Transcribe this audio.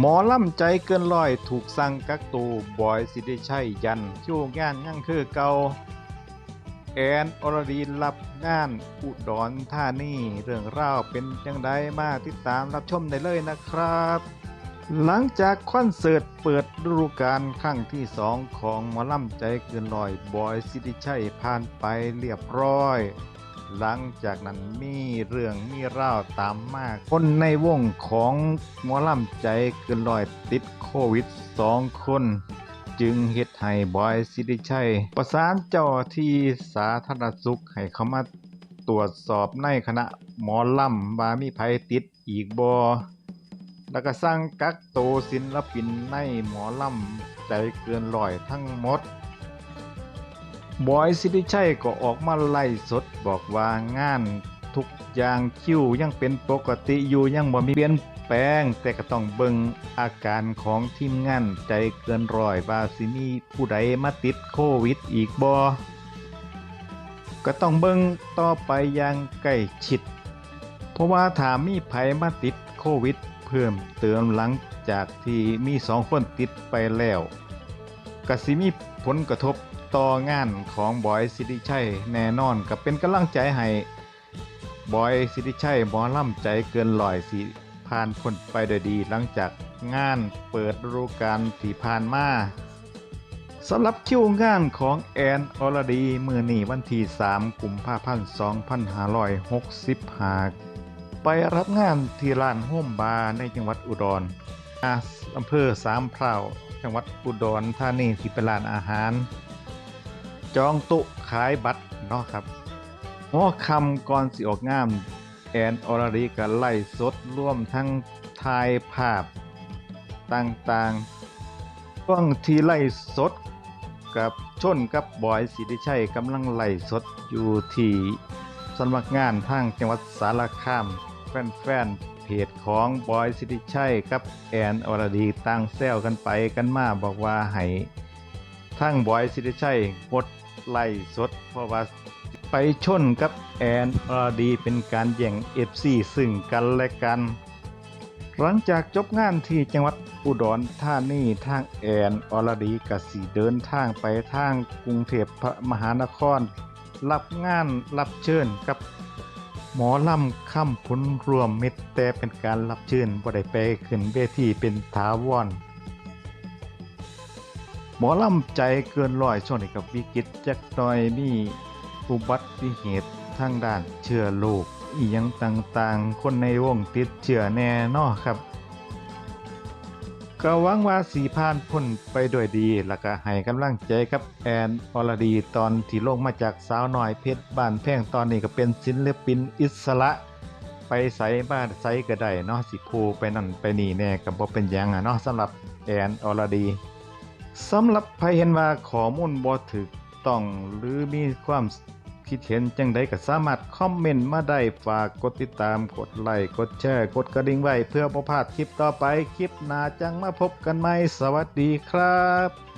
หมอล่ำใจเกินร้อยถูกสั่งกักตูบอยสิริชัยยันคิวงานยังคือเกาแอนอรดีรับงานอุดรธานีเรื่องราวเป็นจังไดมาติดตามรับชมได้เลยนะครับ หลังจากคอนเสิร์ตเปิดฤดูกาลครั้งที่สองของหมอล่ำใจเกินร้อยบอยสิริชัยผ่านไปเรียบร้อย หลังจากนั้นมีเรื่องมีราวตามมาคนในวงของหมอลำใจเกินร้อยติดโควิดสองคน จึงเฮ็ดให้บอยสิริชัย ประสานเจ้าที่สาธารณสุขให้เข้ามาตรวจสอบในคณะหมอลำว่ามีภัยติดอีกบ่แล้วก็สร้างกักโตวศิลปินในหมอลำใจเกินร้อยทั้งหมด บอยสิริชัยก็ออกมาไล่สดบอกว่างานทุกอย่างคิวยังเป็นปกติอยู่ยังบ่มีเปลี่ยนแปลงแต่ก็ต้องเบิงอาการของทีมงานใจเกินร้อยว่าสิมีผู้ใดมาติดโควิดอีกบ่ก็ต้องเบิงต่อไปอย่างใกล้ชิด เพราะว่าถามีไผมาติดโควิด เพิ่มเติมหลังจากที่มีสองคนติดไปแล้วก็สิมีผลกระทบ ต่องานของบอยสิริชัยแน่นอนก็เป็นกำลังใจให้บอยสิริชัยหมอล่ำใจเกินลอยสิผ่านพ้นไปโดยดีหลังจากงานเปิดฤดูกาลที่ผ่านมาสำหรับคิวงานของแอนอรดีมือนี่วันที่ 3กุมภาพันธ์2565 ไปรับงานที่ร้านโฮมบาร์ในจังหวัดอุดรอาอำเภอสามพร้าวจังหวัดอุดรธานีที่เป็นร้านอาหาร จองตุขายบัตรเนาะครับหัวคำก่อนสิออกงาม แอนอรดีก็ไล่สดร่วมทั้งถ่ายภาพต่างๆช่วงที่ไล่สดกับชนกับบอยสิริชัยกำลังไล่สดอยู่ที่สำนักงานทางจังหวัดสารคามแฟนๆเพจของบอยสิริชัยกับแอนอรดีต่างแซวกันไปกันมาบอกว่าให้ ทั้งบอยสิริชัยงดไล่สด เพราะว่าไปชนกับแอนอรดีเป็นการแย่ง FC ซึ่งกันและกัน หลังจากจบงานที่จังหวัดอุดรธานีทางแอนอรดีกสีเดินทางไปทางกรุงเทพมหานคร รับงานรับเชิญกับหมอลำค่ำพุนรวมมิตรแต่เป็นการรับเชิญบ่ได้ไปขึ้นเวทีเป็นถาวร หมอลำใจเกินร้อยช่วงนี้กับวิกฤตจักหน่อยมีอุบัติเหตุทางด้านเชื้อโรคอีหยังต่างๆ คนในวงติดเชื้อแน่นอครับ ก็หวังว่าสีพานพ้นไปด้วยดี แล้วก็ให้กำลังใจกับแอนอรดีตอนที่ลงมาจากสาวน้อยเพชรบ้านแพ่งตอนนี้ก็เป็นศิลปินอิสระไปใส่บ้านใส่ก็ได้เนาะสิพูไปนั่นไปนี่แน่ก็บ่เป็นยังอะเนาะสำหรับแอนอรดี สำหรับใครเห็นว่าข้อมูลบ่ถูกต้องหรือมีความคิดเห็นจังใดก็สามารถคอมเมนต์มาได้ฝากกดติดตามกดไลค์กดแชร์ กดกระดิ่งไว้เพื่อบ่พลาดคลิปต่อไปคลิปหน้าจังมาพบกันใหม่สวัสดีครับ